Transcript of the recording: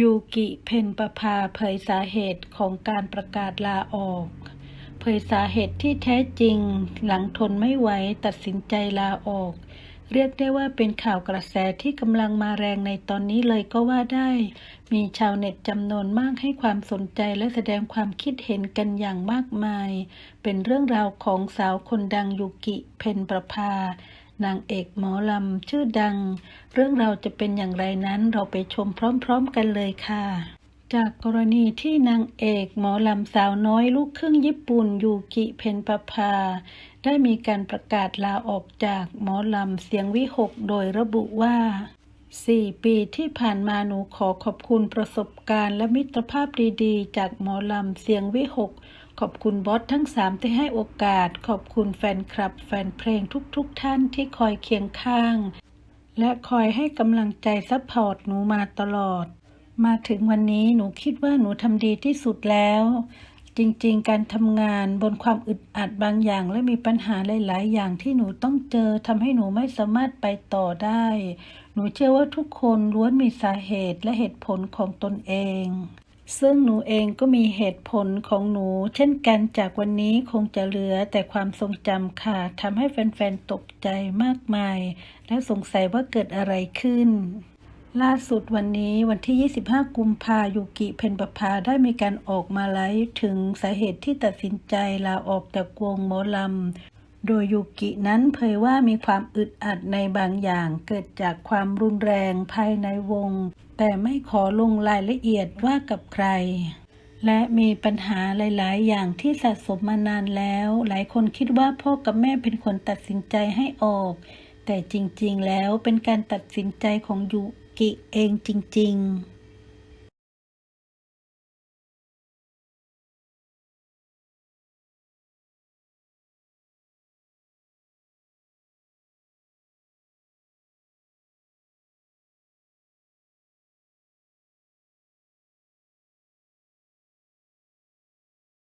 ยูกิเพนประภาเผยสาเหตุของการประกาศลาออก เผยสาเหตุที่แท้จริง หลังทนไม่ไหวตัดสินใจลาออก เรียกได้ว่าเป็นข่าวกระแสที่กำลังมาแรงในตอนนี้เลยก็ว่าได้ มีชาวเน็ตจำนวนมากให้ความสนใจและแสดงความคิดเห็นกันอย่างมากมาย เป็นเรื่องราวของสาวคนดังยูกิเพนประภา นางเอกหมอลำชื่อดัง เรื่องราวจะเป็นอย่างไรนั้นเราไปชมพร้อมๆกันเลยค่ะ จากกรณีที่นางเอกหมอลำสาวน้อยลูกครึ่งญี่ปุ่นยูกิเพนประภา ได้มีการประกาศลาออกจากหมอลำเสียงวิหกโดยระบุว่าสี่ปีที่ผ่านมาหนูขอขอบคุณประสบการณ์และมิตรภาพดีๆ จากหมอลำเสียงวิหก ขอบคุณบอสทั้งสามที่ให้โอกาส ขอบคุณแฟนคลับ แฟนเพลงทุกๆทท่านที่คอยเคียงข้าง และคอยให้กำลังใจซัพพอร์ตหนูมาตลอด มาถึงวันนี้หนูคิดว่าหนูทำดีที่สุดแล้ว จริงๆ การทำงานบนความอึดอัดบางอย่าง และมีปัญหาหลาย ๆ อย่างที่หนูต้องเจอทำให้หนูไม่สามารถไปต่อได้ หนูเชื่อว่าทุกคนล้วนมีสาเหตุและเหตุผลของตนเอง ซึ่งหนูเองก็มีเหตุผลของหนู เช่นกันจากวันนี้คงจะเหลือแต่ความทรงจำค่ะทำให้แฟนๆ ตกใจมากมาย และสงสัยว่าเกิดอะไรขึ้น ล่าสุดวันนี้วันที่ 25 กุมภายูกิเพนประภาได้มีการออกมาไลฟ์ถึงสาเหตุที่ตัดสินใจลาออกจากวงหมอลำ โดยยูกินั้นเผยว่ามีความอึดอัดในบางอย่างเกิดจากความรุนแรงภายในวง แต่ไม่ขอลงรายละเอียดว่ากับใคร และมีปัญหาหลาย ๆ อย่างที่สะสมมานานแล้ว หลายคนคิดว่าพ่อกับแม่เป็นคนตัดสินใจให้ออก แต่จริง ๆ แล้วเป็นการตัดสินใจของยูกิเองจริง ๆ